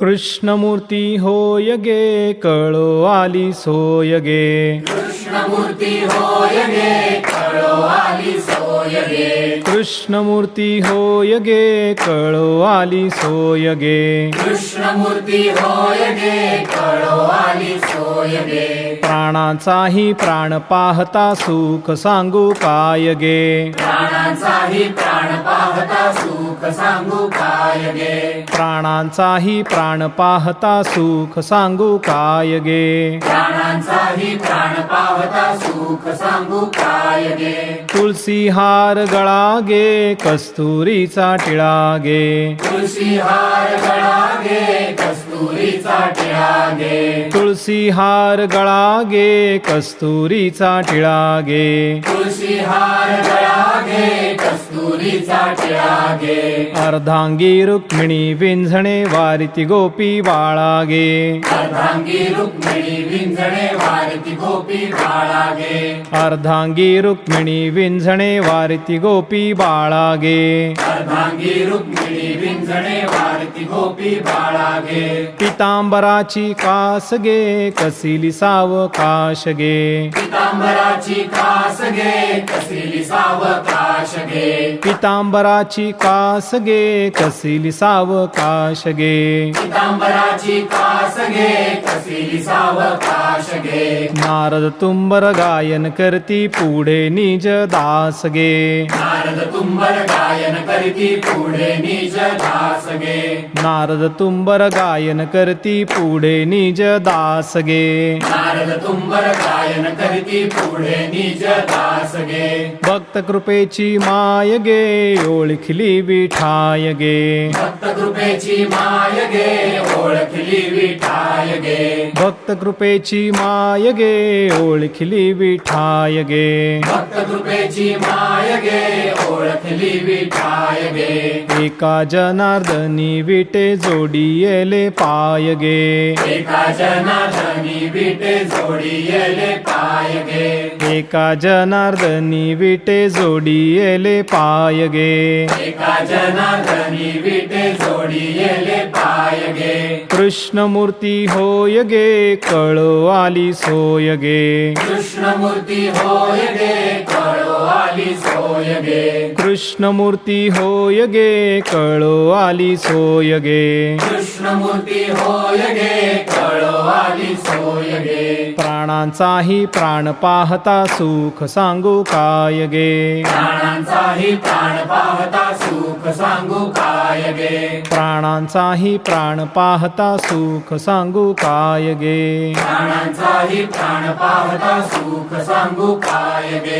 कृष्णमूर्ती होय गे कळो आली सोय गे कृष्णमूर्ती होय गे कळो आली सोय गे कृष्णमूर्ती होय गे कळो आली सोय गे कृष्णमूर्ती होय गे कळो प्राणाचाही प्राण पाहता सुख सांगू काय गे प्राणांचाही प्राण पाहता सुख सांगू काय गे प्राणांचाही प्राण पाहता सुख सांगू काय गे प्राणांचाही प्राण पाहता सुख सांगू काय गे तुलसी हार गळा गे कस्तुरीचा टिळा गे तुळशी हार गळा गे कस्तुरीचा टिळा गे तुळसी हार गळा गे कस्तुरीचा टिळा गे तुळशी हार गळा गे कस्तुरीचा टिळा गे अर्धांगी रुक्मिणी विंझणे वारिती गोपी बाळा गे अर्धांगी रुक्मिणी विंजणे वारती गोपी बाळा गे अर्धांगी रुक्मिणी विंझणे वारिती गोपी बाळा गे अर्धांगी रुक्मिणी विंजणे वारती गोपी बाळा गे पितांबराची कास गे कसिली गे पितांबराची कास गे कसिली गे पितांबराची कास गे कसिली सावकाश गे पितांबराची कास गे कसिली गे नारद तुंबर गायन करती पुढे निज दास गे नारद तुंबर गायन करती पुढे निज दास गे नारद तुंबर गायन करती पुढे निज दास गे नारद तुंबर गायन करती पुढे निज दास गे भक्त कृपेची माय गे ओळखली विठाय गे भक्त कृपेची माय गे ओळखली विठाय गे भक्त कृपेची माय गे ओळखली विठाय गे भक्त कृपेची माय गे ओळखली विठाय गे एका जनार्दनी विटे जोडियेले पाय गे एका जनार्दनी विटे जोडियले पाय एका जनार्दनी विटे जोडियेले पाय गे एका जनार्दनी विटे जोडियले पाय गे कृष्णमूर्ती होय गे कळो आली सोय गे कृष्णमूर्ती होय गे कळो सोय गे कृष्णमूर्ती होय गे कळो आली सोय गे कृष्णमूर्ती होय गे कळो आली सोय गे प्राणांचाही प्राण पाहता सुख सांगू काय गे प्राणांचाही प्राण पाहता सुख सांगू काय गे प्राणांचाही प्राण पाहता सुख सांगू काय गे प्राणांचाही प्राण पाहता सुख सांगू काय गे